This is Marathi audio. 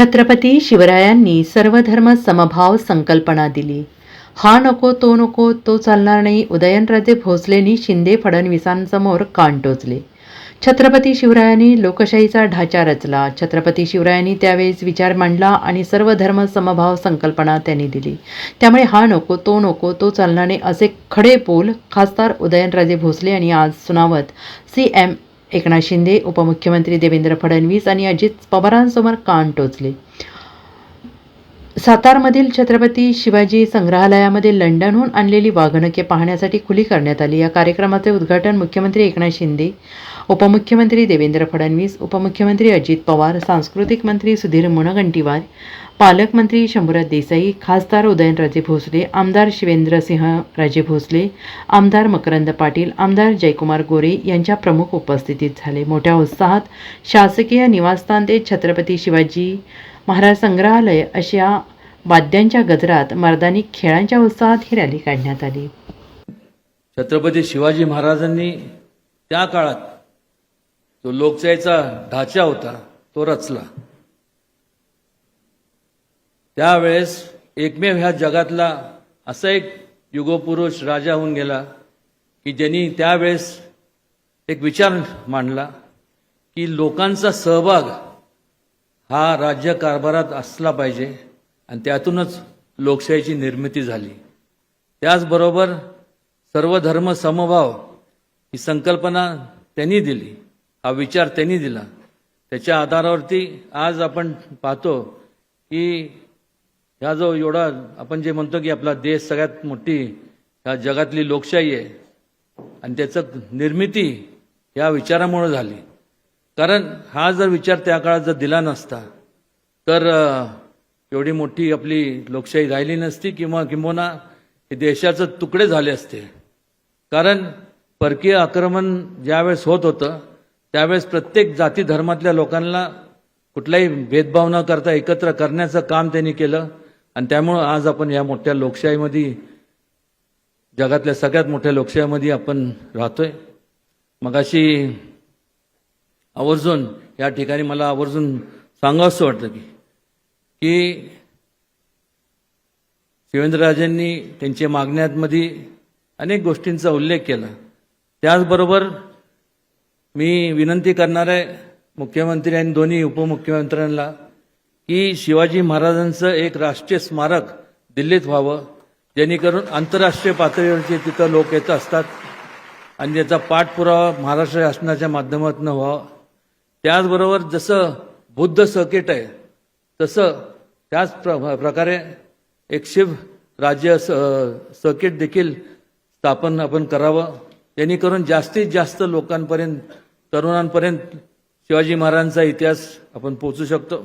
छत्रपती शिवरायांनी सर्वधर्म समभाव संकल्पना दिली. हा नको तो नको तो चालणार नाही. उदयनराजे भोसलेंनी शिंदे फडणवीसांसमोर कान टोचले. छत्रपती शिवरायांनी लोकशाहीचा ढाचा रचला. छत्रपती शिवरायांनी त्यावेळेस विचार मांडला आणि सर्व धर्म समभाव संकल्पना त्यांनी दिली. त्यामुळे हा नको तो नको तो चालणार नाही असे खडे पोल खासदार उदयनराजे भोसले यांनी आज सुनावत. सी एम एकनाथ शिंदे उपमुख्यमंत्री देवेंद्र फडणवीस आणि अजित पवारांसमोर कान टोचले. सातारमधील छत्रपती शिवाजी संग्रहालयामध्ये लंडनहून आणलेली वाघनके पाहण्यासाठी खुली करण्यात आली. या कार्यक्रमाचे उद्घाटन मुख्यमंत्री एकनाथ शिंदे उपमुख्यमंत्री देवेंद्र फडणवीस उपमुख्यमंत्री अजित पवार सांस्कृतिक मंत्री सुधीर मुनगंटीवार पालकमंत्री शंभूराज देसाई खासदार उदयनराजे भोसले आमदार शिवेंद्रसिंह राजे भोसले आमदार मकरंद पाटील आमदार जयकुमार गोरे यांच्या प्रमुख उपस्थितीत झाले. मोठ्या उत्साहात शासकीय निवासस्थान ते छत्रपती शिवाजी महाराज संग्रहालय अशा वाद्यांच्या गजरात मर्दानी खेळांच्या उत्साहात ही रॅली काढण्यात आली. छत्रपती शिवाजी महाराजांनी त्या काळात जो लोकशाहीचा ढाचा होता तो रचला. त्यावेळेस एकमेव ह्या जगातला असा एक युगपुरुष राजा होऊन गेला की ज्यांनी त्यावेळेस एक विचार मांडला की लोकांचा सहभाग हा राज्य कारभारात असला पाहिजे आणि त्यातूनच लोकशाहीची निर्मिती झाली. त्याचबरोबर सर्व धर्म समभाव ही संकल्पना त्यांनी दिली हा विचार त्यांनी दिला. त्याच्या आधारावरती आज आपण पाहतो की ह्या जो एवढा आपण जे म्हणतो की आपला देश सगळ्यात मोठी ह्या जगातली लोकशाही आहे. आणि त्याचं निर्मिती या विचारामुळे झाली. कारण हा जर विचार त्या काळात जर दिला नसता तर एवढी मोठी आपली लोकशाही राहिली नसती किंवा किंबोना हे देशाचे तुकडे झाले असते. कारण परकीय आक्रमण ज्यावेळेस होत होतं त्यावेळेस प्रत्येक जाती धर्मातल्या लोकांना कुठलाही भेदभाव न करता एकत्र करण्याचं काम त्यांनी केलं. आणि त्यामुळं आज आपण या मोठ्या लोकशाहीमध्ये जगातल्या सगळ्यात मोठ्या लोकशाहीमध्ये आपण राहतोय. मगाशी आवर्जून या ठिकाणी मला आवर्जून सांगावंसं वाटतं की की शिवेंद्रराजेंनी त्यांच्या मागण्यांमध्ये अनेक गोष्टींचा उल्लेख केला. त्याचबरोबर मी विनंती करणार आहे मुख्यमंत्री आणि दोन्ही उपमुख्यमंत्र्यांना की शिवाजी महाराजांचं एक राष्ट्रीय स्मारक दिल्लीत व्हावं जेणेकरून आंतरराष्ट्रीय पातळीवरचे तिथं लोक येत असतात आणि त्याचा पाठपुरावा महाराष्ट्र शासनाच्या माध्यमातून व्हावा. त्याचबरोबर जसं बुद्ध सर्किट आहे तसं त्याच प्र प्रकारे एक शिव राज्य स सर्किट देखील स्थापन आपण करावं. जेणेकरून जास्तीत जास्त लोकांपर्यंत तरुणांपर्यंत शिवाजी महाराजांचा इतिहास आपण पोचू शकतो.